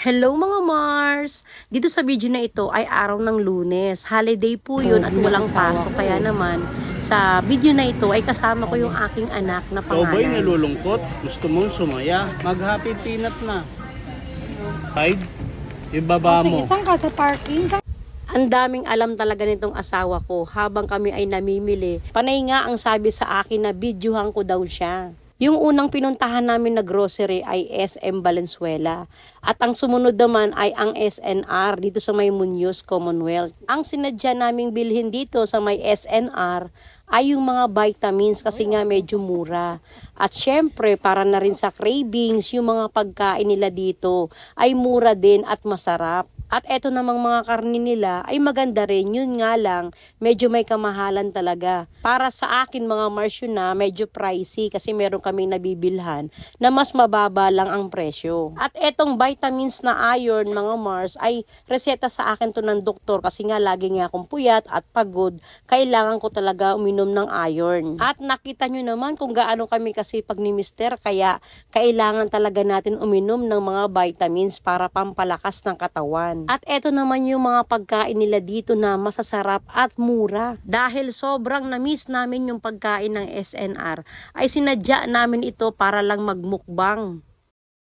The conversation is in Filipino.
Hello mga Mars! Dito sa video na ito ay araw ng lunes. Holiday po yun at walang pasok. Kaya naman, sa video na ito ay kasama ko yung aking anak na Ikaw ba'y panganay. nalulungkot? Gusto mong sumaya? Mag-happy peanut na. Five? Ibaba mo. Isang ka sa parking. Isang... Ang daming alam talaga nitong asawa ko habang kami ay namimili. Panay nga ang sabi sa akin na videohan ko daw siya. Yung unang pinuntahan namin na grocery ay SM Valenzuela. At ang sumunod naman ay ang SNR dito sa may Muñoz Commonwealth. Ang sinadya naming bilhin dito sa may SNR ay yung mga vitamins kasi nga medyo mura. At syempre, para na rin sa cravings, yung mga pagkain nila dito ay mura din at masarap. At eto namang mga karni nila ay maganda rin. Yun nga lang, medyo may kamahalan talaga. Para sa akin mga Mars yun na medyo pricey kasi meron kami nabibilhan na mas mababa lang ang presyo. At etong vitamins na iron mga Mars ay reseta sa akin to ng doktor kasi nga lagi nga akong puyat at pagod. Kailangan ko talaga uminom ng iron. At nakita nyo naman kung gaano kami kasi pag ni Mister kaya kailangan talaga natin uminom ng mga vitamins para pampalakas ng katawan. At eto naman yung mga pagkain nila dito na masasarap at mura. Dahil sobrang na-miss namin yung pagkain ng SNR, ay sinadya namin ito para lang magmukbang.